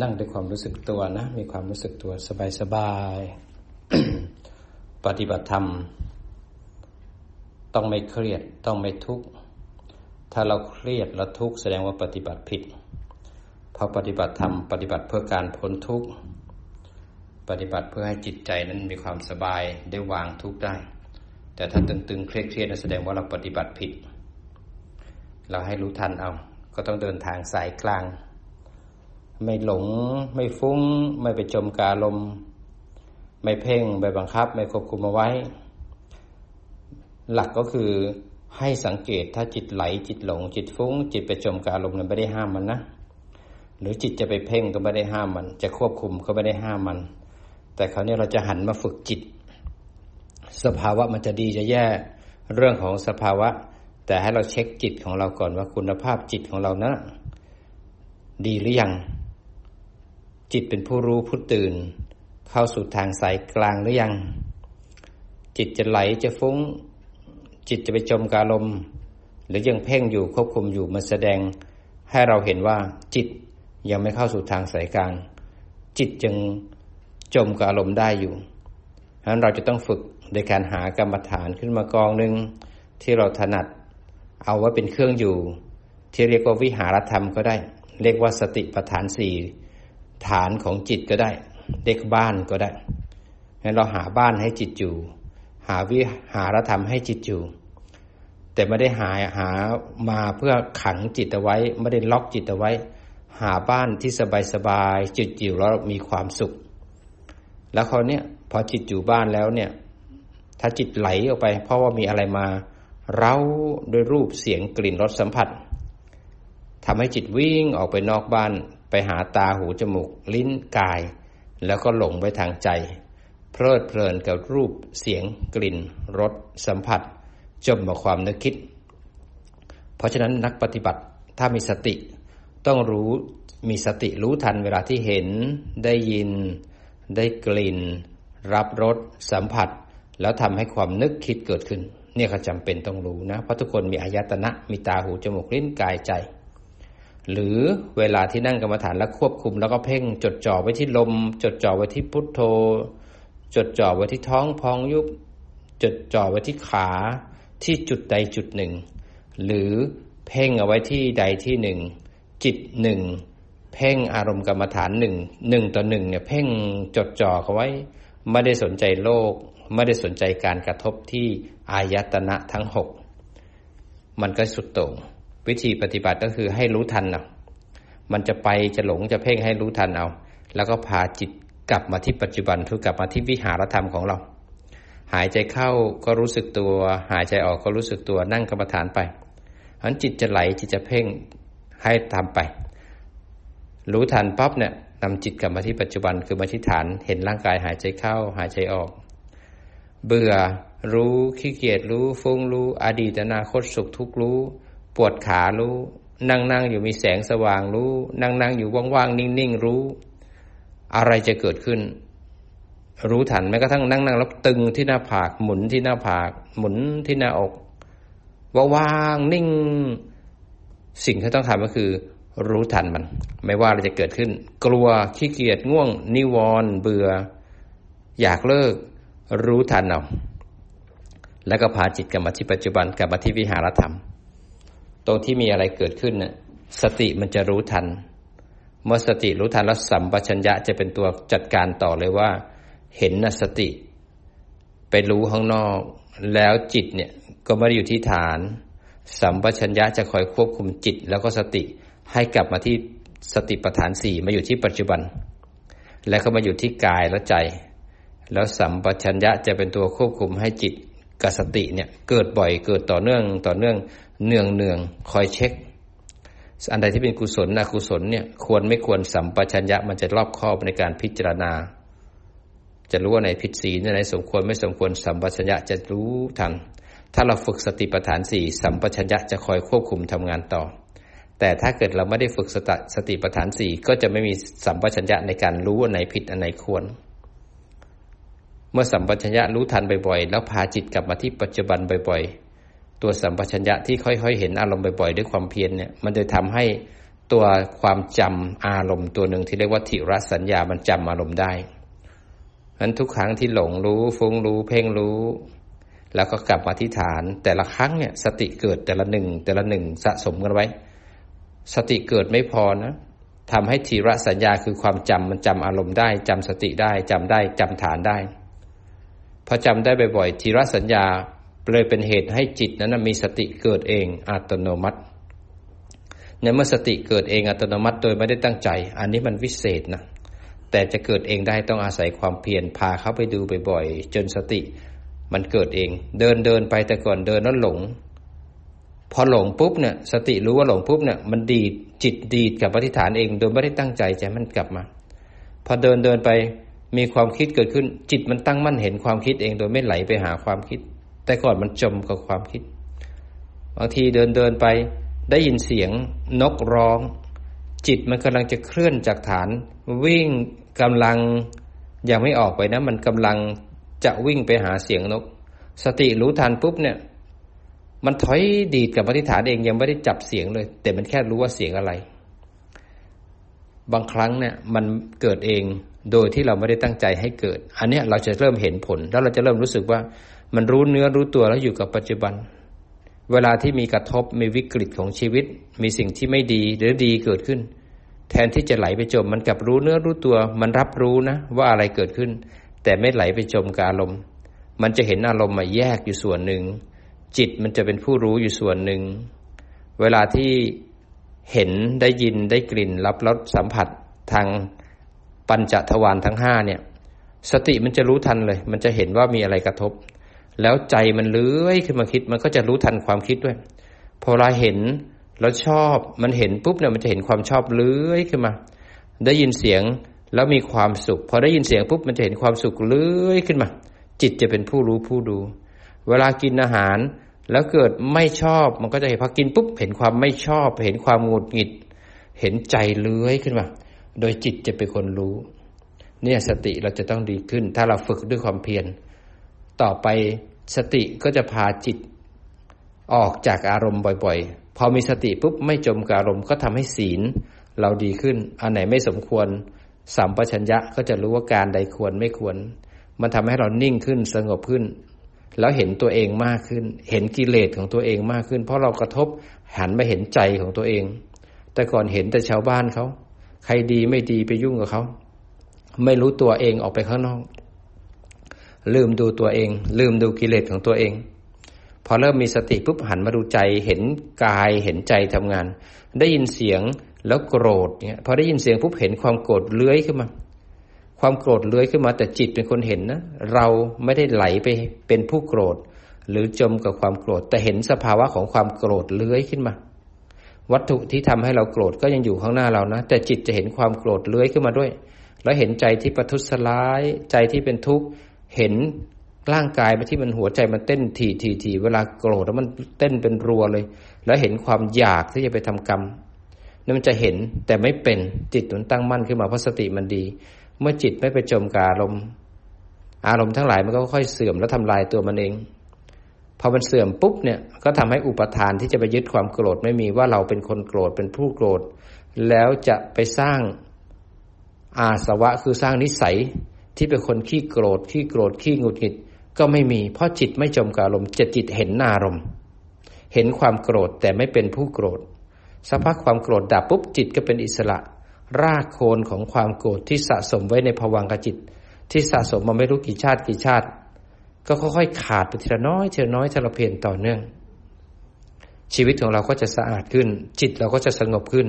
นั่งด้วยความรู้สึกตัวนะ มีความรู้สึกตัวสบายๆ ปฏิบัติธรรม ต้องไม่เครียดต้องไม่ทุกข์ ถ้าเราเครียดและทุกข์แสดงว่าปฏิบัติผิด เพราะปฏิบัติธรรมปฏิบัติเพื่อการพ้นทุกข์ ปฏิบัติเพื่อให้จิตใจนั้นมีความสบายได้วางทุกข์ได้ แต่ถ้าตึงๆ เครียดๆนั่นแสดงว่าเราปฏิบัติผิด เราให้รู้ทันเอา ก็ต้องเดินทางสายกลาง ไม่หลง ไม่ฟุ้ง ไม่ไปจมกาลม ไม่เพ่งไม่บังคับ ไม่ควบคุมเอาไว้ หลักก็คือให้สังเกตถ้าจิตไหลจิตหลง จิตฟุ้ง จิตไปจมกาลมนั้นไม่ได้ห้ามมันนะหรือจิตจะไปเพ่งก็ไม่ได้ห้ามมัน จะควบคุมก็ไม่ได้ห้ามมัน แต่คราวนี้เราจะหันมาฝึกจิต สภาวะมันจะดีจะแย่ เรื่องของสภาวะ แต่ให้เราเช็คจิตของเราก่อนว่าคุณภาพจิตของเรานะดีหรือยัง จิตเป็นผู้รู้ผู้ตื่น เข้าสู่ทางสายกลางหรือยัง จิตจะไหลจะฟุ้ง จิตจะไปจมกาลมหรือยังเพ่งอยู่ควบคุมอยู่มันแสดงให้เราเห็นว่าจิตยังไม่เข้าสู่ทางสายกลาง จิตยังจมกับอารมณ์ได้อยู่ฉะนั้นเราจะต้องฝึกโดยการหากรรมฐานขึ้นมากองหนึ่งที่เราถนัด เอาไว้เป็นเครื่องอยู่ ที่เรียกว่าวิหารธรรมก็ได้ เรียกว่าสติปัฏฐานสี่ ฐานของจิตก็ได้ เด็กบ้านก็ได้งั้นเราหาบ้านให้จิตอยู่ หาวิหารธรรมให้จิตอยู่ แต่ไม่ได้หาหามาเพื่อขังจิตเอาไว้ ไม่ได้ล็อกจิตเอาไว้ หาบ้านที่สบายสบายจิตอยู่แล้วมีความสุข แล้วคราวนี้พอจิตอยู่บ้านแล้วเนี่ย ถ้าจิตไหลออกไป เพราะว่ามีอะไรมาเราด้วยรูปเสียงกลิ่นรสสัมผัสทำให้จิตวิ่งออกไปนอกบ้าน ไปหาตาหูจมูก ลิ้นกาย แล้วก็หลงไปทางใจ เพลิดเพลินกับรูปเสียงกลิ่นรสสัมผัส จมมาความนึกคิด เพราะฉะนั้นนักปฏิบัติถ้ามีสติ ต้องรู้มีสติรู้ทันเวลาที่เห็น ได้ยิน ได้กลิ่น รับรสสัมผัส แล้วทำให้ความนึกคิดเกิดขึ้น เนี่ยก็จำเป็นต้องรู้นะ เพราะทุกคนมีอายตนะ มีตาหูจมูกลิ้นกายใจ หรือเวลาที่นั่งกรรมฐานแล้วควบคุม แล้วก็เพ่งจดจ่อไว้ที่ลม จดจ่อไว้ที่พุทโธ จดจ่อไว้ที่ท้องพองยุบ จดจ่อไว้ที่ขาที่จุดใดจุดหนึ่ง หรือเพ่งเอาไว้ที่ใดที่หนึ่ง จิตหนึ่งเพ่งอารมณ์กรรมฐานหนึ่งหนึ่งต่อหนึ่งเนี่ยเพ่งจดจ่อเอาไว้ ไม่ได้สนใจโลก ไม่ได้สนใจการกระทบที่อายตนะทั้งหกมันก็สุดโต่ง วิธีปฏิบัติก็คือให้รู้ทันเอามันจะไปจะหลงจะเพ่งให้รู้ทันเอา แล้วก็พาจิตกลับมาที่ปัจจุบันคือกลับมาที่วิหารธรรมของเรา หายใจเข้าก็รู้สึกตัว หายใจออกก็รู้สึกตัวนั่งกรรมฐานไปอันจิตจะไหลจิตจะเพ่งให้ทำไป รู้ทันปั๊บเนี่ยนำจิตกลับมาที่ปัจจุบันคือมาที่ฐานเห็นร่างกายหายใจเข้าหายใจออก เบื่อรู้ขี้เกียจรู้ฟุ้งรู้อดีตอนาคตสุขทุกข์รู้ ปวดขารู้ นั่งนั่งอยู่มีแสงสว่างรู้ นั่งนั่งอยู่ว่างๆนิ่งๆรู้ อะไรจะเกิดขึ้น รู้ทันแม้กระทั่งนั่งนั่งแล้วตึงที่หน้าผากหมุนที่หน้าผากหมุนที่หน้าอกว่างๆนิ่ง สิ่งที่ต้องทำก็คือ รู้ทันมัน ไม่ว่าอะไรจะเกิดขึ้น กลัวขี้เกียจง่วง นิวรณ์เบื่อ อยากเลิก รู้ทันเอาแล้วก็พาจิตกลับมาที่ปัจจุบันกลับมาที่วิหารธรรม รงที่มีอะไรเกิดขึ้นน่ะสติมันจะรู้ทัน เมื่อสติรู้ทันแล้วสัมปชัญญะจะเป็นตัวจัดการต่อเลยว่า เห็นนะสติ ไปรู้ข้างนอก แล้วจิตเนี่ยก็ไม่ได้อยู่ที่ฐาน สัมปชัญญะจะคอยควบคุมจิต แล้วก็สติให้กลับมาที่สติปัฏฐานสี่มาอยู่ที่ปัจจุบัน แล้วก็มาอยู่ที่กายและใจ แล้วสัมปชัญญะจะเป็นตัวควบคุมให้จิตกับสติเนี่ยเกิดบ่อยเกิดต่อเนื่องต่อเนื่อง เนืองเนืองคอยเช็ค อันใดที่เป็นกุศลอกุศลเนี่ยควรไม่ควรสัมปชัญญะมันจะรอบคอบในการพิจารณา จะรู้ว่าในพิษศีในสมควรไม่สมควรสัมปชัญญะจะรู้ทันถ้าเราฝึกสติปัฏฐานสี่สัมปชัญญะจะคอยควบคุมทำงานต่อ แต่ถ้าเกิดเราไม่ได้ฝึกสติสติปัฏฐานสี่ก็จะไม่มีสัมปชัญญะในการรู้อันไหนผิดอันไหนควร เมื่อสัมปชัญญะรู้ทันบ่อยๆ แล้วพาจิตกลับมาที่ปัจจุบันบ่อยๆ ตัวสัมปชัญญะที่ค่อย ๆ เห็นอารมณ์บ่อยๆ ด้วยความเพียรเนี่ยมันจะทำให้ตัวความจำอารมณ์ตัวหนึ่งที่เรียกว่าทิรสัญญามันจำอารมณ์ได้นั้นทุกครั้งที่หลงรู้ฟุ้งรู้ เพ่งรู้ แล้วก็กลับมาที่ฐาน แต่ละครั้งเนี่ยสติเกิดแต่ละหนึ่งแต่ละหนึ่งสะสมกันไว้ สติเกิดไม่พอนะทำให้ทีระสัญญาคือความจำมันจำอารมณ์ได้จำสติได้จำได้จำฐานได้พอจำได้บ่อยๆทีระสัญญา เลยเป็นเหตุให้จิตนั้นมีสติเกิดเองอัตโนมัติในเมื่อสติเกิดเองอัตโนมัติโดยไม่ได้ตั้งใจ อันนี้มันวิเศษนะแต่จะเกิดเองได้ต้องอาศัยความเพียรพาเขาไปดูบ่อยๆจนสติมันเกิดเอง เดินเดินไปแต่ก่อนเดินแล้วหลง พอหลงปุ๊บเนี่ยสติรู้ว่าหลงปุ๊บเนี่ยมันดีดจิตดีดกับปฏิฐานเอง โดยไม่ได้ตั้งใจใจมันกลับมา พอเดินเดินไปมีความคิดเกิดขึ้น จิตมันตั้งมั่นเห็นความคิดเอง โดยไม่ไหลไปหาความคิด แต่ก่อนมันจมกับความคิด บางทีเดินเดินไป ได้ยินเสียงนกร้อง จิตมันกำลังจะเคลื่อนจากฐาน วิ่งกำลังยังไม่ออกไปนะ มันกำลังจะวิ่งไปหาเสียงนก สติรู้ทันปุ๊บเนี่ย มันถอยดีดกับปฏิฐานเองยังไม่ได้จับเสียงเลย แต่มันแค่รู้ว่าเสียงอะไร บางครั้งเนี่ย มันเกิดเองโดยที่เราไม่ได้ตั้งใจให้เกิด อันนี้เราจะเริ่มเห็นผล แล้วเราจะเริ่มรู้สึกว่า มันรู้เนื้อรู้ตัวแล้วอยู่กับปัจจุบัน เวลาที่มีกระทบมีวิกฤตของชีวิต มีสิ่งที่ไม่ดีหรือดีเกิดขึ้น แทนที่จะไหลไปจม มันกลับรู้เนื้อรู้ตัว มันรับรู้นะ ว่าอะไรเกิดขึ้น แต่ไม่ไหลไปจมกับอารมณ์ มันจะเห็นอารมณ์มาแยกอยู่ส่วนหนึ่ง จิตมันจะเป็นผู้รู้อยู่ส่วนหนึ่ง เวลาที่เห็นได้ยินได้กลิ่น รับรสสัมผัสทางปัญจทวารทั้งห้าเนี่ย สติมันจะรู้ทันเลย มันจะเห็นว่ามีอะไรกระทบ แล้วใจมันเลื้อยขึ้นมาคิด มันก็จะรู้ทันความคิดด้วย พอเราเห็นแล้วชอบมันเห็นปุ๊บเนี่ยมันจะเห็นความชอบเลื้อยขึ้นมา ได้ยินเสียงแล้วมีความสุข พอได้ยินเสียงปุ๊บมันจะเห็นความสุขเลื้อยขึ้นมา จิตจะเป็นผู้รู้ผู้ดู เวลากินอาหารแล้วเกิดไม่ชอบมันก็จะเห็นพอกินปุ๊บเห็นความไม่ชอบ เห็นความหงุดหงิด เห็นใจเลื้อยขึ้นมา โดยจิตจะเป็นคนรู้ เนี่ยสติเราจะต้องดีขึ้น ถ้าเราฝึกด้วยความเพียร ต่อไปสติก็จะพาจิตออกจากอารมณ์บ่อยๆ พอมีสติปุ๊บไม่จมกับอารมณ์ก็ทำให้ศีล เราดีขึ้น อันไหนไม่สมควรสัมปชัญญะก็จะรู้ว่าการใดควรไม่ควร มันทำให้เรานิ่งขึ้นสงบขึ้น แล้วเห็นตัวเองมากขึ้น เห็นกิเลสของตัวเองมากขึ้น เพราะเรากระทบหันมาเห็นใจของตัวเอง แต่ก่อนเห็นแต่ชาวบ้านเขา ใครดีไม่ดีไปยุ่งกับเขา ไม่รู้ตัวเองออกไปข้างนอก ลืมดูตัวเอง ลืมดูกิเลสของตัวเอง พอเริ่มมีสติปุ๊บหันมาดูใจ เห็นกายเห็นใจทำงาน ได้ยินเสียงแล้วโกรธเนี่ยพอได้ยินเสียงปุ๊บเห็นความโกรธเลื้อยขึ้นมา ความโกรธเลื้อยขึ้นมา แต่จิตเป็นคนเห็นนะเราไม่ได้ไหลไปเป็นผู้โกรธ หรือจมกับความโกรธ แต่เห็นสภาวะของความโกรธเลื้อยขึ้นมา วัตถุที่ทำให้เราโกรธก็ยังอยู่ข้างหน้าเรานะ แต่จิตจะเห็นความโกรธเลื้อยขึ้นมาด้วย แล้วเห็นใจที่ประทุษร้ายใจที่เป็นทุกข์ เห็นร่างกายไปที่มันหัวใจมันเต้นทีทีทีเวลาโกรธแล้วมันเต้นเป็นรัวเลย แล้วเห็นความอยากที่จะไปทำกรรมนั่นมันจะเห็นแต่ไม่เป็นจิตมันตั้งมั่นขึ้นมาเพราะสติมันดี เมื่อจิตไม่ไปจมกับอารมณ์ อารมณ์ทั้งหลายมันก็ค่อยเสื่อมแล้วทำลายตัวมันเองพอมันเสื่อมปุ๊บเนี่ยก็ทำให้อุปทานที่จะไปยึดความโกรธไม่มีว่าเราเป็นคนโกรธเป็นผู้โกรธ แล้วจะไปสร้างอาสวะคือสร้างนิสัย ที่เป็นคนขี้โกรธขี้โกรธขี้หงุดหงิดก็ไม่มี เพราะจิตไม่จมกับอารมณ์จะจิตเห็นอารมณ์เห็นความโกรธแต่ไม่เป็นผู้โกรธสักพักความโกรธดับปุ๊บจิตก็เป็นอิสระ รากโคนของความโกรธที่สะสมไว้ในภวังกจิต ที่สะสมมาไม่รู้กี่ชาติกี่ชาติ ก็ค่อยๆขาดไปทีละน้อยทีละน้อยทีละเพียนต่อเนื่อง ชีวิตของเราก็จะสะอาดขึ้น จิตเราก็จะสงบขึ้น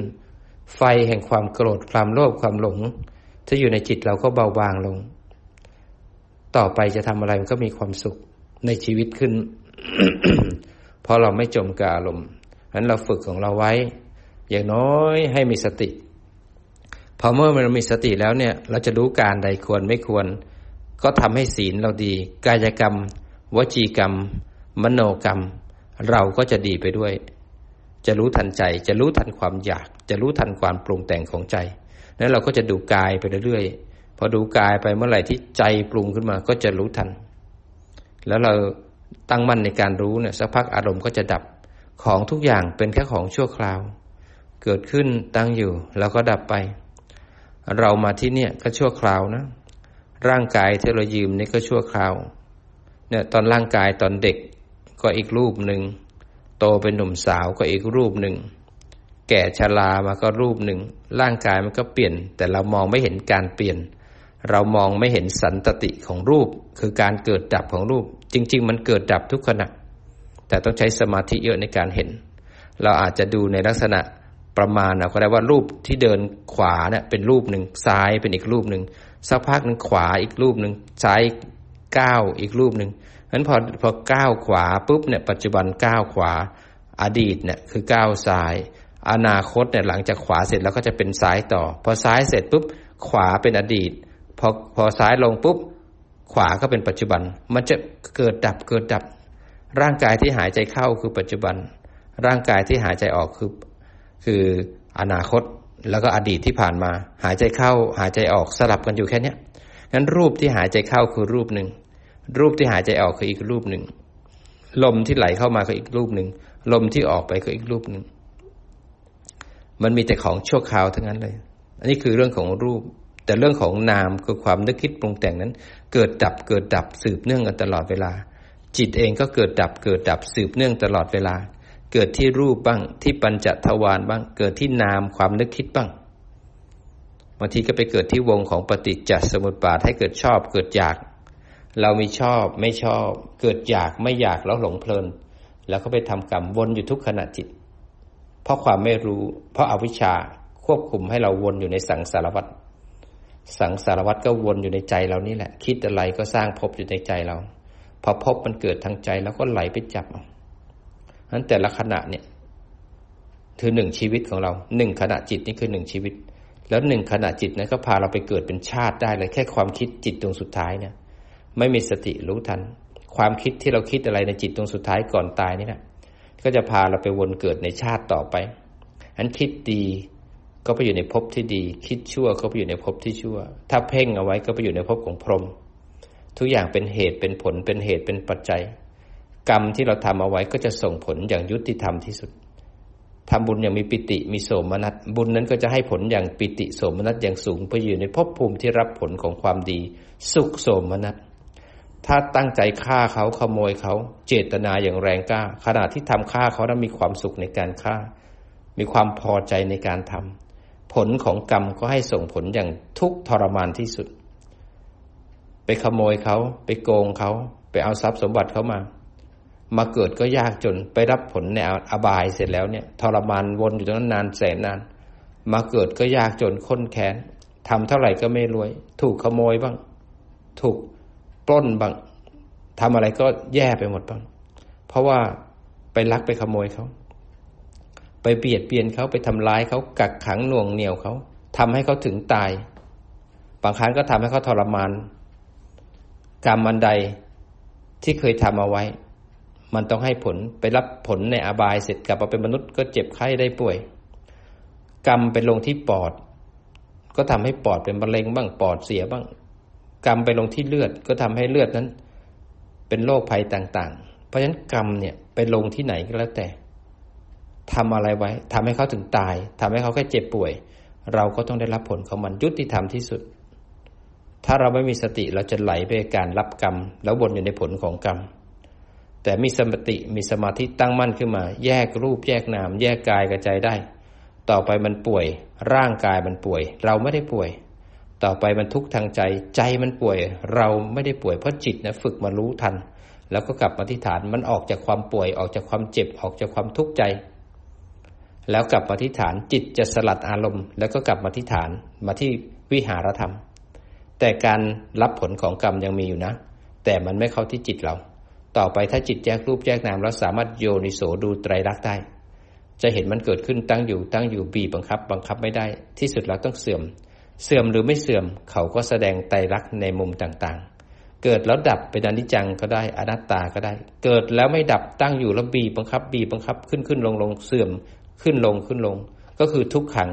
ไฟแห่งความโกรธความโลภความหลง ถ้าอยู่ในจิตเราก็เบาบางลง ต่อไปจะทำอะไรมันก็มีความสุขในชีวิตขึ้น เพราะเราไม่จมกับอารมณ์ฉะนั้นเราฝึกของเราไว้ อย่างน้อยให้มีสติ พอเมื่อเรามีสติแล้วเนี่ย เราจะรู้การใดควรไม่ควร ก็ทำให้ศีลเราดี กายกรรม วจีกรรม มโนกรรม เราก็จะดีไปด้วย จะรู้ทันใจ จะรู้ทันความอยาก จะรู้ทันความปรุงแต่งของใจ นั้นเราก็จะดูกายไปเรื่อยๆ อดูกายไปเมื่อไหร่ที่ใจปรุงขึ้นมาก็จะรู้ทัน แล้วเราตั้งมั่นในการรู้เนี่ยสักพักอารมณ์ก็จะดับของทุกอย่างเป็นแค่ของชั่วคราว เกิดขึ้นตั้งอยู่แล้วก็ดับไป เรามาที่เนี่ยก็ชั่วคราวนะ ร่างกายที่เรายืมนี่ก็ชั่วคราวเนี่ยตอนร่างกายตอนเด็กก็อีกรูปหนึ่งโตเป็นหนุ่มสาวก็อีกรูปหนึ่งแก่ชรามาก็รูปหนึ่งร่างกายมันก็เปลี่ยน แต่เรามองไม่เห็นการเปลี่ยน เรามองไม่เห็นสันตติของรูป คือการเกิดดับของรูป จริง ๆ มันเกิดดับทุกขณะ แต่ต้องใช้สมาธิเยอะในการเห็น เราอาจจะดูในลักษณะประมาณเราก็ได้ว่ารูปที่เดินขวาเนี่ยเป็นรูปหนึ่งซ้ายเป็นอีกรูปหนึ่งสักพักหนึ่งขวาอีกรูปหนึ่งซ้ายก้าวอีกรูปหนึ่งนั้นพอพอก้าวขวาปุ๊บเนี่ยปัจจุบันก้าวขวาอดีตเนี่ยคือก้าวซ้าย อนาคตเนี่ยหลังจากขวาเสร็จแล้วก็จะเป็นซ้ายต่อ พอซ้ายเสร็จปุ๊บขวาเป็นอดีต พอพอซ้ายลงปุ๊บ ขวาก็เป็นปัจจุบัน มันจะเกิดดับเกิดดับ ร่างกายที่หายใจเข้าคือปัจจุบัน ร่างกายที่หายใจออกคือ คืออนาคตแล้วก็อดีตที่ผ่านมา หายใจเข้าหายใจออกสลับกันอยู่แค่นี้งั้นรูปที่หายใจเข้าคือรูปหนึ่งรูปที่หายใจออกคืออีกรูปหนึ่งลมที่ไหลเข้ามาก็อีกรูปหนึ่งลมที่ออกไปก็อีกรูปหนึ่งมันมีแต่ของชั่วคราวทั้งนั้นเลย อันนี้คือเรื่องของรูป แต่เรื่องของนามคือความนึกคิดปรุงแต่งนั้น เกิดดับเกิดดับสืบเนื่องกันตลอดเวลา จิตเองก็เกิดดับเกิดดับสืบเนื่องตลอดเวลา เกิดที่รูปบ้างที่ปัญจทวารบ้าง เกิดที่นามความนึกคิดบ้างบางทีก็ไปเกิดที่วงของปฏิจจสมุปบาทให้เกิดชอบเกิดอยาก เรามีชอบไม่ชอบ เกิดอยากไม่อยากแล้วหลงเพลิน แล้วก็ไปทำกรรมวนอยู่ทุกขณะจิต เพราะความไม่รู้ เพราะอาวิชชาควบคุมให้เราวนอยู่ในสังสารวัฏ สังสารวัฏก็วนอยู่ในใจเรานี่แหละ คิดอะไรก็สร้างภพอยู่ในใจเรา พอภพมันเกิดทางใจแล้วก็ไหลไปจับนั้นแต่ละขณะเนี่ยคือหนึ่งชีวิตของเราหนึ่งขณะจิตนี่คือหนึ่งชีวิต แล้วหนึ่งขณะจิตนั้นก็พาเราไปเกิดเป็นชาติได้เลยแค่ความคิดจิตดวงสุดท้ายเนี่ย ไม่มีสติรู้ทัน ความคิดที่เราคิดอะไรในจิตตรงสุดท้ายก่อนตายนี่นะก็จะพาเราไปวนเกิดในชาติต่อไปอันคิดดี ก็ไปอยู่ในภพที่ดี คิดชั่วก็ไปอยู่ในภพที่ชั่ว ถ้าเพ่งเอาไว้ก็ไปอยู่ในภพของพรหมทุกอย่างเป็นเหตุเป็นผลเป็นเหตุเป็นปัจจัย กรรมที่เราทำเอาไว้ก็จะส่งผลอย่างยุติธรรมที่สุดทำบุญอย่างมีปิติมีโสมนัสบุญนั้นก็จะให้ผลอย่างปิติโสมนัสอย่างสูงไปอยู่ในภพภูมิที่รับผลของความดี สุขโสมนัสถ้าตั้งใจฆ่าเขาขโมยเขาเจตนาอย่างแรงกล้าขณะที่ทำฆ่าเขานั้นมีความสุขในการฆ่า มีความพอใจในการทำ ผลของกรรมก็ให้ส่งผลอย่างทุกทรมานที่สุด ไปขโมยเขาไปโกงเขาไปเอาทรัพย์สมบัติเขามา มาเกิดก็ยากจนไปรับผลในอบายเสร็จแล้วเนี่ยทรมานวนอยู่ตรงนั้นนานแสนนาน มาเกิดก็ยากจนค้นแค้นทำเท่าไหร่ก็ไม่รวย ถูกขโมยบ้าง ถูกปล้นบ้างทำอะไรก็แย่ไปหมดบ้าง เพราะว่าไปลักไปขโมยเขา ไปเบียดเบียนเขาไปทำร้ายเขากักขังหน่วงเหนี่ยวเขาทำให้เขาถึงตาย บางครั้งก็ทำให้เขาทรมาน กรรมอันใดที่เคยทำเอาไว้ มันต้องให้ผลไปรับผลในอบายเสร็จกลับมาเป็นมนุษย์ก็เจ็บไข้ได้ป่วย กรรมไปลงที่ปอด ก็ทำให้ปอดเป็นมะเร็งบ้างปอดเสียบ้าง กรรมไปลงที่เลือดก็ทำให้เลือดนั้น เป็นโรคภัยต่าง ๆ เพราะฉะนั้นกรรมเนี่ยไปลงที่ไหนก็แล้วแต่ ทำอะไรไว้ทำให้เขาถึงตายทำให้เขาแค่เจ็บป่วย เราก็ต้องได้รับผลของมันยุติธรรมที่สุด ถ้าเราไม่มีสติเราจะไหลไปการรับกรรม แล้ววนอยู่ในผลของกรรม แต่มีสมติมีสมาธิตั้งมั่นขึ้นมา แยกรูปแยกนาม แยกกายกับใจได้ ต่อไปมันป่วย ร่างกายมันป่วย เราไม่ได้ป่วย ต่อไปมันทุกข์ทางใจ ใจมันป่วย เราไม่ได้ป่วยเพราะจิตนะฝึกมารู้ทัน แล้วก็กลับมาที่ฐานมันออกจากความป่วยออกจากความเจ็บออกจากความทุกข์ใจ แล้วกลับมาที่ฐานจิตจะสลัดอารมณ์ แล้วก็กลับมาที่ฐานมาที่วิหารธรรม แต่การรับผลของกรรมยังมีอยู่นะ แต่มันไม่เข้าที่จิตเรา ต่อไปถ้าจิตแยกรูปแยกนามเราสามารถโยนิโสดูไตรลักษณ์ได้ จะเห็นมันเกิดขึ้นตั้งอยู่ตั้งอยู่บีบังคับ บังคับไม่ได้ ที่สุดเราต้องเสื่อม เสื่อมหรือไม่เสื่อมเขาก็แสดงไตรลักษณ์ในมุมต่างๆ เกิดแล้วดับเป็นอนิจจังก็ได้อนัตตาก็ได้ เกิดแล้วไม่ดับตั้งอยู่แล้วบีบังคับบีบังคับขึ้นขึ้นลงลงเสื่อม ขึ้นลงขึ้นลง ก็คือทุกขัง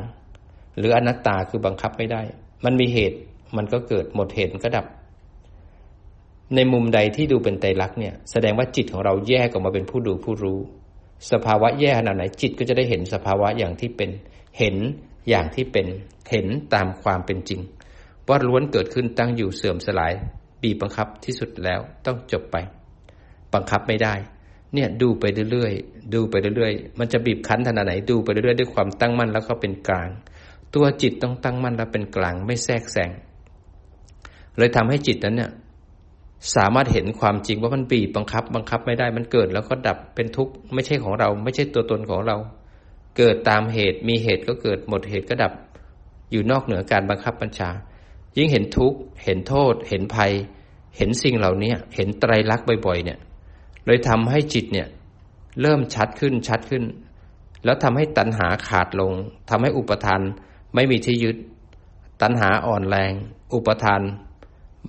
หรืออนัตตาคือบังคับไม่ได้ มันมีเหตุมันก็เกิดหมดเหตุก็ดับ ในมุมใดที่ดูเป็นไตรลักษณ์เนี่ยแสดงว่าจิตของเราแยกออกมาเป็นผู้ดูผู้รู้ สภาวะแย่ขนาดไหนจิตก็จะได้เห็นสภาวะอย่างที่เป็นเห็นอย่างที่เป็นเห็นตามความเป็นจริง ว่าล้วนเกิดขึ้นตั้งอยู่เสื่อมสลาย บีบบังคับที่สุดแล้วต้องจบไป บังคับไม่ได้ เนี่ยดูไปเรื่อยๆ ดูไปเรื่อยๆ มันจะบีบคั้นขนาดไหนดูไปเรื่อยๆ ด้วยความตั้งมั่นแล้วก็เป็นกลาง ตัวจิตต้องตั้งมั่นแล้วเป็นกลางไม่แทรกแซง เลยทำให้จิตนั้นเนี่ยสามารถเห็นความจริงว่ามันบีบบังคับ บังคับไม่ได้มันเกิดแล้วก็ดับเป็นทุกข์ไม่ใช่ของเรา ไม่ใช่ตัวตนของเรา เกิดตามเหตุมีเหตุก็เกิดหมดเหตุก็ดับ อยู่นอกเหนือการบังคับบัญชา ยิ่งเห็นทุกข์เห็นโทษ เห็นภัย เห็นสิ่งเหล่านี้เห็นไตรลักษณ์บ่อยๆเนี่ย เลยทำให้จิตเนี่ย เริ่มชัดขึ้นชัดขึ้น แล้วทำให้ตัณหาขาดลงทำให้อุปทานไม่มีที่ยึด ตัณหาอ่อนแรง อุปทาน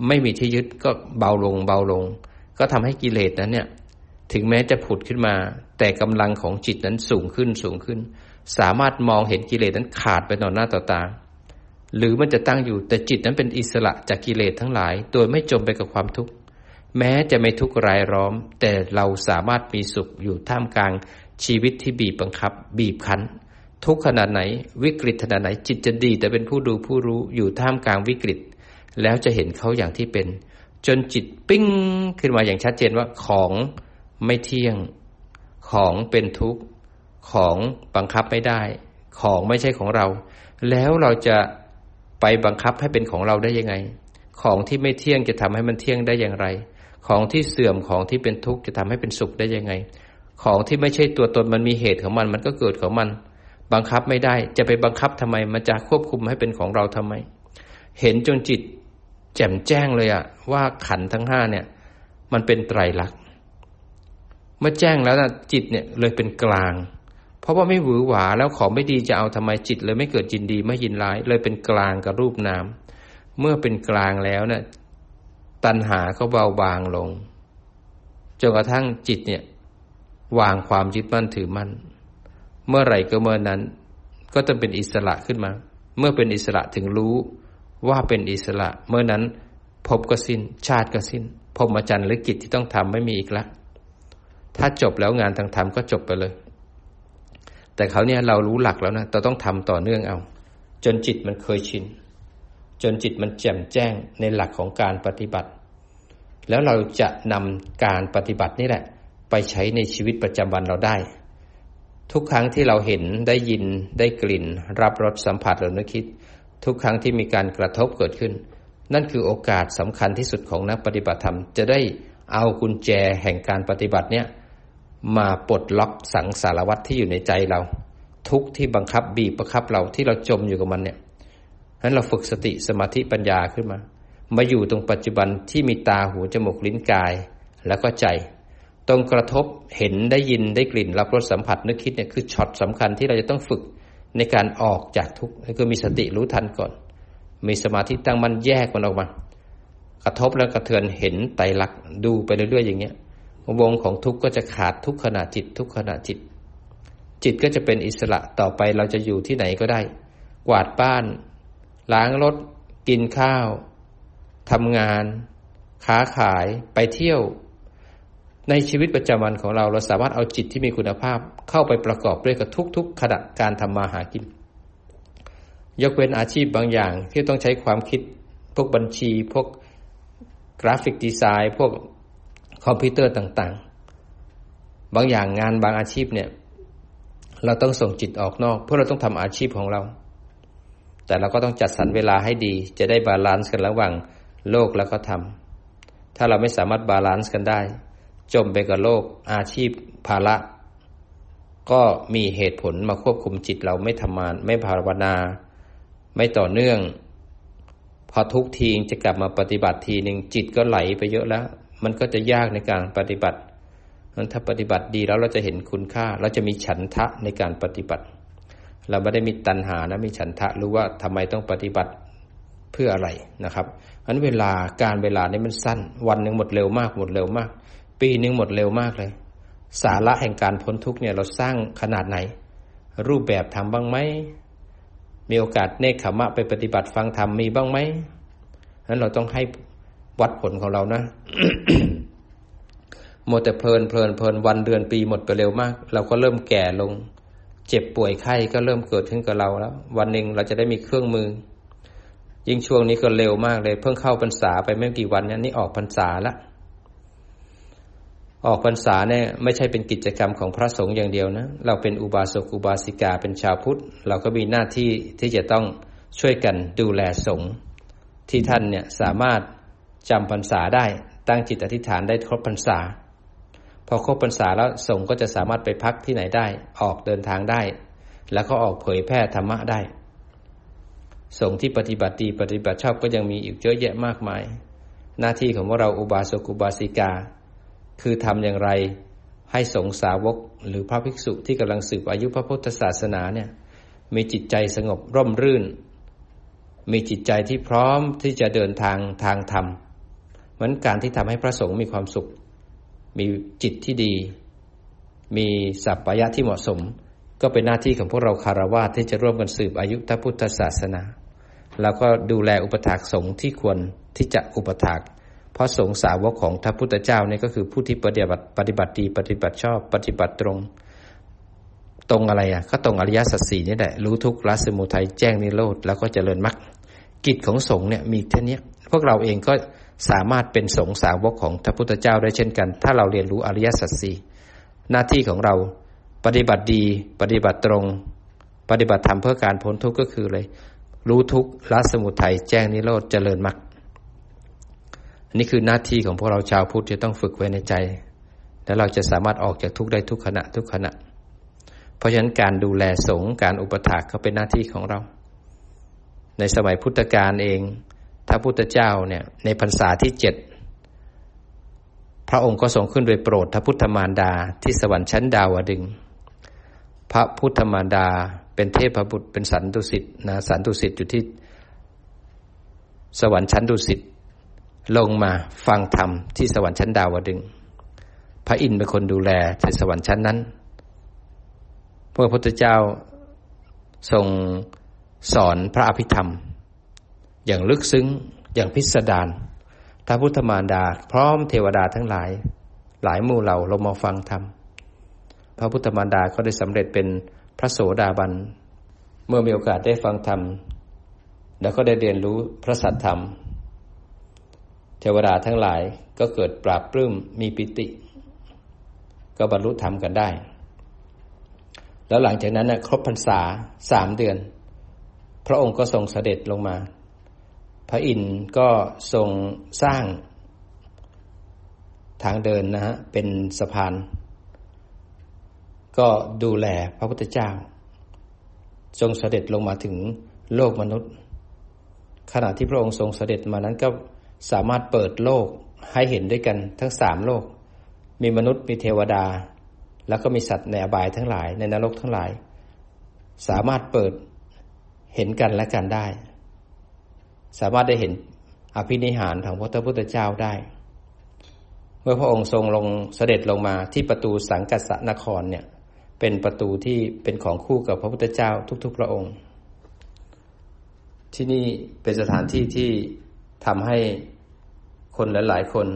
ไม่มีที่ยึดก็เบาลงเบาลง ก็ทำให้กิเลสนั้นเนี่ย ถึงแม้จะผุดขึ้นมา แต่กำลังของจิตนั้นสูงขึ้นสูงขึ้น สามารถมองเห็นกิเลสนั้นขาดไปต่อหน้าต่อตาหรือมันจะตั้งอยู่แต่จิตนั้นเป็นอิสระจากกิเลสทั้งหลาย โดยไม่จมไปกับความทุกข์ แม้จะไม่ทุกข์รายล้อม แต่เราสามารถมีสุขอยู่ท่ามกลางชีวิตที่บีบบังคับ บีบคั้น ทุกขนาดไหน วิกฤตขนาดไหนจิตจะดี แต่เป็นผู้ดูผู้รู้อยู่ท่ามกลางวิกฤต แล้วจะเห็นเขาอย่างที่เป็น จนจิตปิ้งขึ้นมาอย่างชัดเจนว่าของไม่เที่ยง ของเป็นทุกข์ของบังคับไม่ได้ ของไม่ใช่ของเรา แล้วเราจะไปบังคับให้เป็นของเราได้ยังไง ของที่ไม่เที่ยงจะทำให้มันเที่ยงได้อย่างไร ของที่เสื่อมของที่เป็นทุกข์จะทำให้เป็นสุขได้ยังไง ของที่ไม่ใช่ตัวตนมันมีเหตุของมัน มันก็เกิดของมัน บังคับไม่ได้จะไปบังคับทำไม มันจะควบคุมให้เป็นของเราทำไม เห็นจนจิต แจ่มแจ้งเลยอะว่าขันทั้งห้าเนี่ย มันเป็นไตรลักษณ์เมื่อแจ้งแล้วนะจิตเนี่ยเลยเป็นกลาง เพราะว่าไม่หวือหวาแล้วของไม่ดีจะเอาทำไมจิต เลยไม่เกิดยินดีไม่ยินร้ายเลยเป็นกลางกับรูปนามเมื่อเป็นกลางแล้วเนะี่ย ตัณหาก็เบาบางลงจนกระทั่งจิตเนี่ย วางความยึดมั่นถือมั่น เมื่อไหร่ก็เมื่อนั้น ก็จะเป็นอิสระขึ้นมา เมื่อเป็นอิสระถึงรู้ว่าเป็นอิสระ เมื่อนั้นพบก็สิน้น ชาติก็สิน้นพรหมจรรย์หรือกิจที่ต้องทำไม่มีอีกละ ถ้าจบแล้วงานทางธรรมก็จบไปเลย แต่เขาเนี่ยเรารู้หลักแล้วนะเราต้องทำต่อเนื่องเอา จนจิตมันเคยชิน จนจิตมันแจ่มแจ้งในหลักของการปฏิบัติ แล้วเราจะนำการปฏิบัตินี่แหละ ไปใช้ในชีวิตประจำวันเราได้ ทุกครั้งที่เราเห็นได้ยินได้กลิ่น รับรสสัมผัสหรือนึกคิด ทุกครั้งที่มีการกระทบเกิดขึ้น นั่นคือโอกาสสำคัญที่สุดของนักปฏิบัติธรรม จะได้เอากุญแจแห่งการปฏิบัติเนี่ยมาปลดล็อกสังสารวัตรที่อยู่ในใจเรา ทุกที่บังคับบีบบังคับเราที่เราจมอยู่กับมันเนี่ย นั้นเราฝึกสติสมาธิปัญญาขึ้นมา มาอยู่ตรงปัจจุบันที่มีตาหูจมูกลิ้นกาย แล้วก็ใจ ตรงกระทบเห็นได้ยินได้กลิ่น รับรสสัมผัสนึกคิดเนี่ยคือช็อตสำคัญที่เราจะต้องฝึกในการออกจากทุกข์คือมีสติรู้ทันก่อน มีสมาธิตั้งมันแยกมันออกมา กระทบแล้วกระเทือนเห็นไตรลักษณ์ดูไปเรื่อยๆอย่างเงี้ยวงของทุกข์ก็จะขาดทุกขณะจิตทุกขณะจิต จิตก็จะเป็นอิสระต่อไปเราจะอยู่ที่ไหนก็ได้ กวาดบ้าน ล้างรถ กินข้าวทำงาน ค้าขายไปเที่ยว ในชีวิตประจำวันของเรา เราสามารถเอาจิตที่มีคุณภาพเข้าไปประกอบด้วยกับทุก ๆ ขณะการทำมาหากิน ยกเว้นอาชีพบางอย่างที่ต้องใช้ความคิด พวกบัญชี พวกกราฟิกดีไซน์ พวกคอมพิวเตอร์ต่างๆ บางอย่างงานบางอาชีพเนี่ย เราต้องส่งจิตออกนอก เพื่อเราต้องทำอาชีพของเรา แต่เราก็ต้องจัดสรรเวลาให้ดี จะได้บาลานซ์กันระหว่างโลกแล้วก็ธรรม ถ้าเราไม่สามารถบาลานซ์กันได้ จมไปกับโลกอาชีพภาระ ก็มีเหตุผลมาควบคุมจิตเราไม่ทำงาน ไม่ภาวนา ไม่ต่อเนื่อง พอทุกทีจะกลับมาปฏิบัติทีหนึ่งจิตก็ไหลไปเยอะแล้ว มันก็จะยากในการปฏิบัตินั้นถ้าปฏิบัติดีแล้วเราจะเห็นคุณค่า เราจะมีฉันทะในการปฏิบัติ เราไม่ได้มีตัณหานะมีฉันทะรู้ว่าทำไมต้องปฏิบัติเพื่ออะไรนะครับอันเวลาการเวลานี้มันสั้น วันหนึ่งหมดเร็วมากหมดเร็วมาก ปีหนึ่งหมดเร็วมากเลย สาระแห่งการพ้นทุกเนี่ยเราสร้างขนาดไหน รูปแบบทำบ้างไหมมีโอกาสเนคขมะไปปฏิบัติฟังธรรมมีบ้างไหมนั้นเราต้องให้วัดผลของเรานะหมดแต่เพลินเพลินเพลินวันเดือนปีหมดไปเร็วมาก เราก็เริ่มแก่ลง เจ็บป่วยไข้ก็เริ่มเกิดขึ้นกับเราแล้ว วันหนึ่งเราจะได้มีเครื่องมือ ยิ่งช่วงนี้ก็เร็วมากเลย เพิ่งเข้าพรรษาไปไม่กี่วันนี้นี่ออกพรรษาละออกพรรษาเนี่ยไม่ใช่เป็นกิจกรรมของพระสงฆ์อย่างเดียวนะ เราเป็นอุบาสกอุบาสิกาเป็นชาวพุทธ เราก็มีหน้าที่ที่จะต้องช่วยกันดูแลสงฆ์ที่ท่านเนี่ยสามารถจำพรรษาได้ตั้งจิตอธิษฐานได้ครบพรรษา พอครบพรรษาแล้วสงฆ์ก็จะสามารถไปพักที่ไหนได้ ออกเดินทางได้ แล้วก็ออกเผยแพร่ธรรมะได้ สงฆ์ที่ปฏิบัติดีปฏิบัติชอบก็ยังมีอีกเยอะแยะมากมาย หน้าที่ของว่าเราอุบาสกอุบาสิกา คือทำอย่างไรให้สงสาวกหรือพระภิกษุที่กำลังสืบอายุพระพุทธศาสนาเนี่ยมีจิตใจสงบร่มรื่น มีจิตใจที่พร้อมที่จะเดินทางทางธรรมเหมือนการที่ทำให้พระสงฆ์มีความสุข มีจิตที่ดี มีสัพพยะที่เหมาะสม ก็เป็นหน้าที่ของพวกเราคารวะที่จะร่วมกันสืบอายุพระพุทธศาสนาแล้วก็ดูแลอุปถากสงฆ์ที่ควรที่จะอุปถากเพราะสงฆ์สาวกของพระพุทธเจ้าเนี่ยก็คือผู้ที่ปฏิบัติปฏิบัติดีปฏิบัติชอบปฏิบัติตรง ตรงอะไรอะก็ตรงอริยสัจสี่นี่แหละรู้ทุกข์ละสมุทัยแจ้งนิโรธแล้วก็เจริญมรรคกิจของสงฆ์เนี่ยมีแค่นี้พวกเราเองก็ สามารถเป็นสงสาวกของพระพุทธเจ้าได้เช่นกัน ถ้าเราเรียนรู้อริยสัจสี่หน้าที่ของเราปฏิบัติดี ปฏิบัติตรง ปฏิบัติธรรมเพื่อการพ้นทุกข์ก็คือเลย รู้ทุกข์ละสมุทัยแจ้งนิโรธเจริญมรรคอันนี้คือหน้าที่ของพวกเราชาวพุทธจะต้องฝึกไว้ในใจ แล้วเราจะสามารถออกจากทุกข์ได้ทุกขณะทุกขณะ เพราะฉะนั้นการดูแลสงฆ์การอุปถากก็เป็นหน้าที่ของเรา ในสมัยพุทธกาลเอง พระพุทธเจ้าเนี่ยในพรรษาที่เจ็ดพระองค์ก็ทรงขึ้นไปโปรดพระพุทธมารดาที่สวรรค์ชั้นดาวดึง พระพุทธมารดาเป็นเทพบุตรเป็นสันตุสิทธิ์นะสันตุสิทธิ์อยู่ที่สวรรค์ชั้นดุสิตลงมาฟังธรรมที่สวรรค์ชั้นดาวดึง พระอินทร์เป็นคนดูแลในสวรรค์ชั้นนั้นพระพุทธเจ้าทรงสอนพระอภิธรรม อย่างลึกซึ้งอย่างพิสดารพระพุทธมารดา พร้อมเทวดาทั้งหลาย หลายหมู่เหล่าลงมาฟังธรรมพระพุทธมารดาก็ได้สำเร็จเป็นพระโสดาบัน เมื่อมีโอกาสได้ฟังธรรม แล้วก็ได้เรียนรู้พระสัทธรรม เทวดาทั้งหลายก็เกิดปราบปลื้มมีปิติ ก็บรรลุธรรมกันได้ แล้วหลังจากนั้นนะครบพรรษาสามเดือน พระองค์ก็ทรงเสด็จลงมา พระอินทร์ก็ทรงสร้างทางเดินนะฮะเป็นสะพาน ก็ดูแลพระพุทธเจ้า ทรงเสด็จลงมาถึงโลกมนุษย์ ขณะที่พระองค์ทรงเสด็จมานั้นก็สามารถเปิดโลกให้เห็นด้วยกันทั้งสามโลก มีมนุษย์มีเทวดา แล้วก็มีสัตว์ในอบายทั้งหลายในนรกทั้งหลาย สามารถเปิดเห็นกันและกันได้ สามารถได้เห็นอภินิหารของพระพุทธเจ้าได้ เมื่อพระองค์ทรงลงเสด็จลงมาที่ประตูสังกัสนครเนี่ยเป็นประตูที่เป็นของคู่กับพระพุทธเจ้าทุก ๆ พระองค์ ที่นี่เป็นสถานที่ที่ทำให้คนหลาย ๆ คน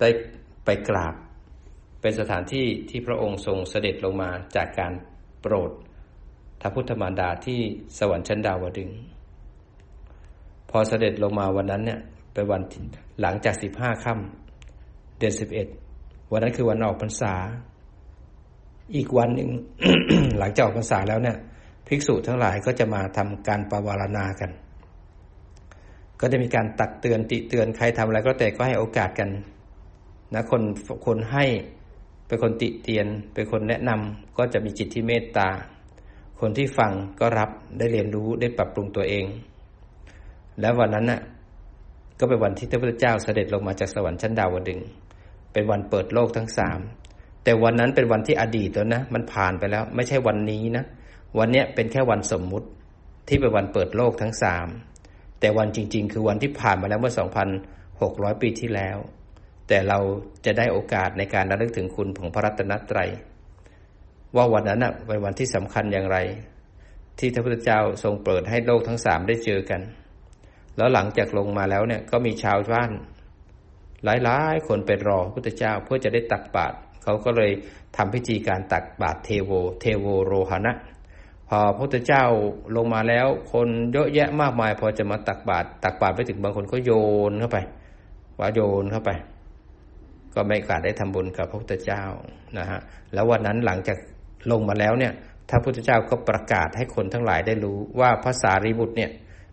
ได้ไปกราบ เป็นสถานที่ที่พระองค์ทรงเสด็จลงมาจากการโปรดทพุทธมารดาที่สวรรค์ชั้นดาวดึง พอเสด็จลงมาวันนั้นเนี่ยเป็นวันหลังจากสิบห้าค่ำเดือนสิบเอ็ดวันนั้นคือวันออกพรรษา อีกวันหนึ่งหลังจากออกพรรษาแล้วเนี่ย ภิกษุทั้งหลายก็จะมาทำการปวารณากัน ก็จะมีการตักเตือนติเตือนใครทำอะไรก็แต่ก็ให้โอกาสกันนะคนคนให้เป็นคนติเตียน เป็นคนแนะนำก็จะมีจิตที่เมตตา คนที่ฟังก็รับได้เรียนรู้ได้ปรับปรุงตัวเอง แล้ววันนั้นน่ะ ก็เป็นวันที่พระพุทธเจ้าเสด็จลงมาจากสวรรค์ชั้นดาวดึง เป็นวันเปิดโลกทั้งสามแต่วันนั้นเป็นวันที่อดีตแล้วนะมันผ่านไปแล้ว ไม่ใช่วันนี้นะวันเนี้ยเป็นแค่วันสมมุติที่เป็นวันเปิดโลกทั้งสามแต่วันจริง ๆ คือวันที่ผ่านมาแล้วเมื่อ 2,600 ปีที่แล้ว แต่เราจะได้โอกาสในการระลึกถึงคุณของพระรัตนตรัย ว่าวันนั้นเป็นวันที่สำคัญอย่างไร ที่พระพุทธเจ้าทรงเปิดให้โลกทั้งสามได้เจอกัน แล้วหลังจากลงมาแล้วเนี่ยก็มีชาวบ้าน หลายๆ คนไปรอพระพุทธเจ้าเพื่อจะได้ตักบาตรเขาก็เลยทำพิธีการตักบาตรเทโว เทโวโรหณะ พอพระพุทธเจ้าลงมาแล้ว คนเยอะแยะมากมาย พอจะมาตักบาตรตักบาตรไปถึงบางคนก็โยนเข้าไปว่าโยนเข้าไป ก็ไม่กาดได้ทำบุญกับพระพุทธเจ้านะฮะแล้ววันนั้นหลังจากลงมาแล้วเนี่ยท้าพุทธเจ้าก็ประกาศให้คนทั้งหลายได้รู้ว่าภาษารีบุตรเนี่ย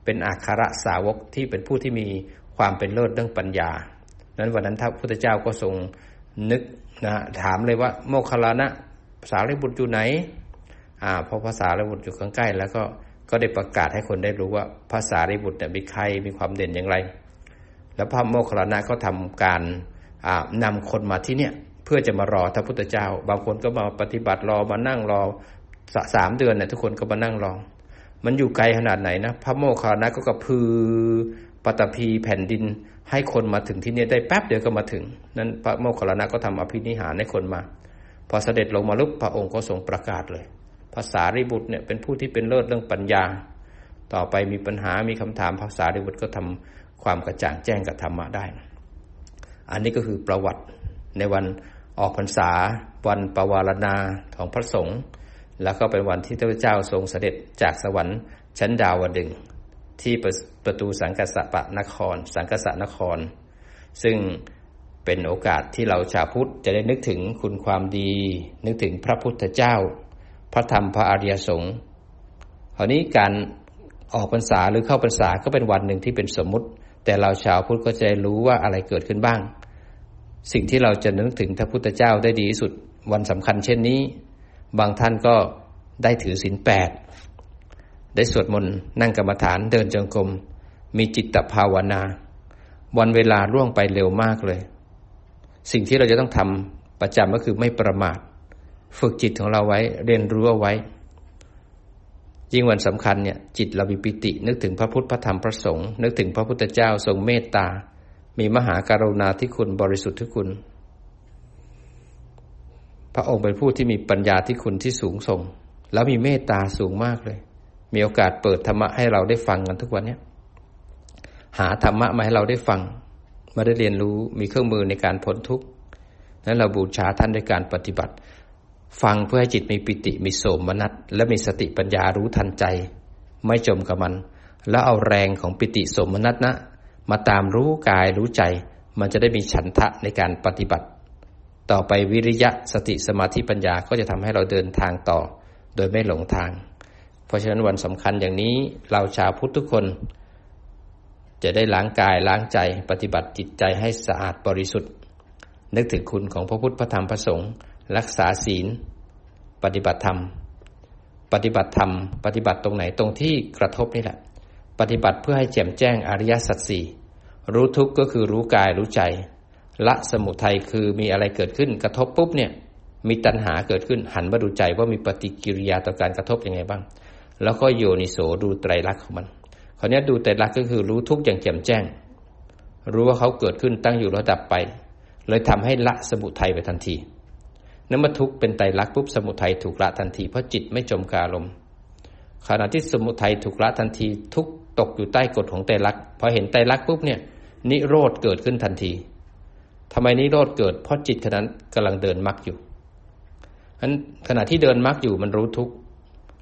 เป็นอัครสาวกที่เป็นผู้ที่มีความเป็นเลิศเรื่องปัญญา นั้นวันนั้นท้าพุทธเจ้าก็ทรงนึกนะถามเลยว่าโมคคลานะภาษารีบุตรอยู่ไหนอ่าพอภาษารีบุตรอยู่ข้างใกล้แล้วก็ก็ได้ประกาศให้คนได้รู้ว่าภาษารีบุตรเนี่ยมีใครมีความเด่นอย่างไร แล้วพระโมคคัลลานะก็ทำการนำคนมาที่เนี่ยเพื่อจะมารอพระพุทธเจ้า บางคนก็มาปฏิบัติรอมานั่งรอสามเดือนเนี่ยทุกคนก็มานั่งรอ มันอยู่ไกลขนาดไหนนะ พระโมคคัลลานะก็กระพือปตพีแผ่นดิน ให้คนมาถึงที่นี่ได้แป๊บเดียวก็มาถึง นั้นพระโมคคัลลานะก็ทำอภินิหารให้คนมา พอเสด็จลงมาลุกพระองค์ก็ทรงประกาศเลย ภาษาริบุตรเนี่ยเป็นผู้ที่เป็นเลิศเรื่องปัญญา ต่อไปมีปัญหามีคำถามภาษาริบุตรก็ทำความกระจ่างแจ้งกับธรรมะได้ อันนี้ก็คือประวัติในวันออกพรรษาวันปวารณาของพระสงฆ์ แล้วก็เป็นวันที่พระเจ้าทรงเสด็จจากสวรรค์ชั้นดาวดึงที่ประตูสังกัสปะนคร สังกัสนคร ซึ่งเป็นโอกาสที่เราชาวพุทธจะได้นึกถึงคุณความดี นึกถึงพระพุทธเจ้า พระธรรมพระอริยสงฆ์คราวนี้การออกพรรษาหรือเข้าพรรษาก็เป็นวันหนึ่งที่เป็นสมมุติ แต่เราชาวพุทธก็จะรู้ว่าอะไรเกิดขึ้นบ้าง สิ่งที่เราจะนึกถึงพระพุทธเจ้าได้ดีที่สุดวันสำคัญเช่นนี้ บางท่านก็ได้ถือศีลแปดได้สวดมนต์นั่งกรรมฐานเดินจงกรมมีจิตภาวนา วันเวลาล่วงไปเร็วมากเลย สิ่งที่เราจะต้องทำประจำก็คือไม่ประมาท ฝึกจิตของเราไว้เรียนรู้เอาไว้ ยิ่งวันสำคัญเนี่ยจิตเรามีปิติ นึกถึงพระพุทธพระธรรมพระสงฆ์นึกถึงพระพุทธเจ้าทรงเมตตา มีมหาการุณาธิคุณบริสุทธิ์ที่คุณ พระองค์เป็นผู้ที่มีปัญญาที่คุณที่สูงส่ง แล้วมีเมตตาสูงมากเลย มีโอกาสเปิดธรรมะให้เราได้ฟังกันทุกวันนี้หาธรรมะมาให้เราได้ฟังมาได้เรียนรู้มีเครื่องมือในการพ้นทุกข์นั้นเราบูชาท่านด้วยการปฏิบัติ ฟังเพื่อให้จิตมีปิติมีโสมนัสและมีสติปัญญารู้ทันใจ ไม่จมกับมัน แล้วเอาแรงของปิติโสมนัสนะ มาตามรู้กายรู้ใจ มันจะได้มีฉันทะในการปฏิบัติ ต่อไปวิริยะสติสมาธิปัญญาก็จะทำให้เราเดินทางต่อ โดยไม่หลงทาง เพราะฉะนั้นวันสำคัญอย่างนี้เราชาวพุทธทุกคน จะได้ล้างกายล้างใจปฏิบัติจิตใจให้สะอาดบริสุทธิ์ นึกถึงคุณของพระพุทธพระธรรมพระสงฆ์รักษาศีล ปฏิบัติธรรม ปฏิบัติธรรม ปฏิบัติตรงไหนตรงที่กระทบนี่แหละ ปฏิบัติเพื่อให้แจ่มแจ้งอริยสัจสี่รู้ทุกข์ก็คือรู้กายรู้ใจ ละสมุทัยคือมีอะไรเกิดขึ้นกระทบปุ๊บเนี่ยมีตัณหาเกิดขึ้นหันมาดูใจว่ามีปฏิกิริยาต่อการกระทบยังไงบ้าง แล้วก็โยนิโสดูไตรลักษณ์ของมันคราวนี้ดูไตรลักษณ์ก็คือรู้ทุกอย่างแจ่มแจ้ง รู้ว่าเขาเกิดขึ้นตั้งอยู่ระดับไป เลยทำให้ละสมุทัยไปทันทีนั่นมาทุกเป็นไตรลักษณ์ปุ๊บสมุทัยถูกละทันทีเพราะจิตไม่จมกาลมขณะที่สมุทัยถูกละทันทีทุกตกอยู่ใต้กฎของไตรลักษณ์พอเห็นไตรลักษณ์ปุ๊บเนี่ยนิโรธเกิดขึ้นทันที ทำไมนิโรธเกิด เพราะจิตขณะนั้นกำลังเดินมรรคอยู่นั้นขณะที่เดินมรรคอยู่มันรู้ทุก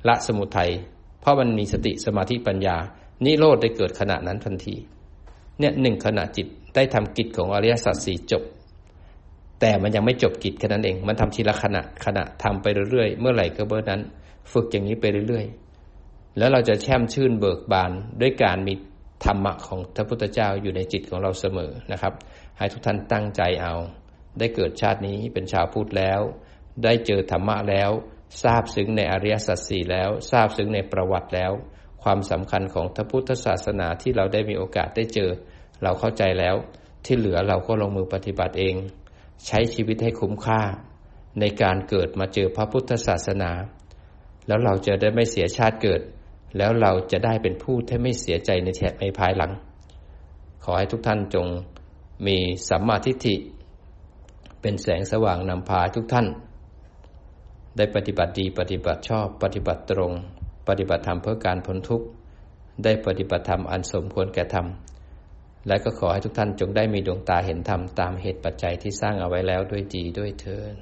ละสมุทัยเพราะมันมีสติสมาธิปัญญา นิโรธได้เกิดขณะนั้นทันที เนี่ยหนึ่งขณะจิตได้ทำกิจของอริยสัจสี่จบ แต่มันยังไม่จบกิจแค่นั้นเอง มันทำทีละขณะขณะทำไปเรื่อยๆ เมื่อไหร่ก็เบอร์นั้น ฝึกอย่างนี้ไปเรื่อยๆ แล้วเราจะแช่มชื่นเบิกบานด้วยการมี ธรรมะของพระพุทธเจ้าอยู่ในจิตของเราเสมอนะครับ ให้ทุกท่านตั้งใจเอา ได้เกิดชาตินี้เป็นชาวพุทธแล้ว ได้เจอธรรมะแล้ว ทราบซึ้งในอริยสัจสี่แล้ว ทราบซึ้งในประวัติแล้ว ความสำคัญของพระพุทธศาสนาที่เราได้มีโอกาสได้เจอ เราเข้าใจแล้ว ที่เหลือเราก็ลงมือปฏิบัติเอง ใช้ชีวิตให้คุ้มค่า ในการเกิดมาเจอพระพุทธศาสนา แล้วเราจะได้ไม่เสียชาติเกิด แล้วเราจะได้เป็นผู้ที่ไม่เสียใจในแในภายหลัง ขอให้ทุกท่านจงมีสัมมาทิฏฐิ เป็นแสงสว่างนำพาทุกท่าน ได้ปฏิบัติดีปฏิบัติชอบปฏิบัติตรง ปฏิบัติธรรมเพื่อการพ้นทุกข์ ได้ปฏิบัติธรรมอันสมควรแก่ธรรมและก็ขอให้ทุกท่านจงได้มีดวงตาเห็นธรรมตามเหตุปัจจัยที่สร้างเอาไว้แล้วด้วยดีด้วยเทิน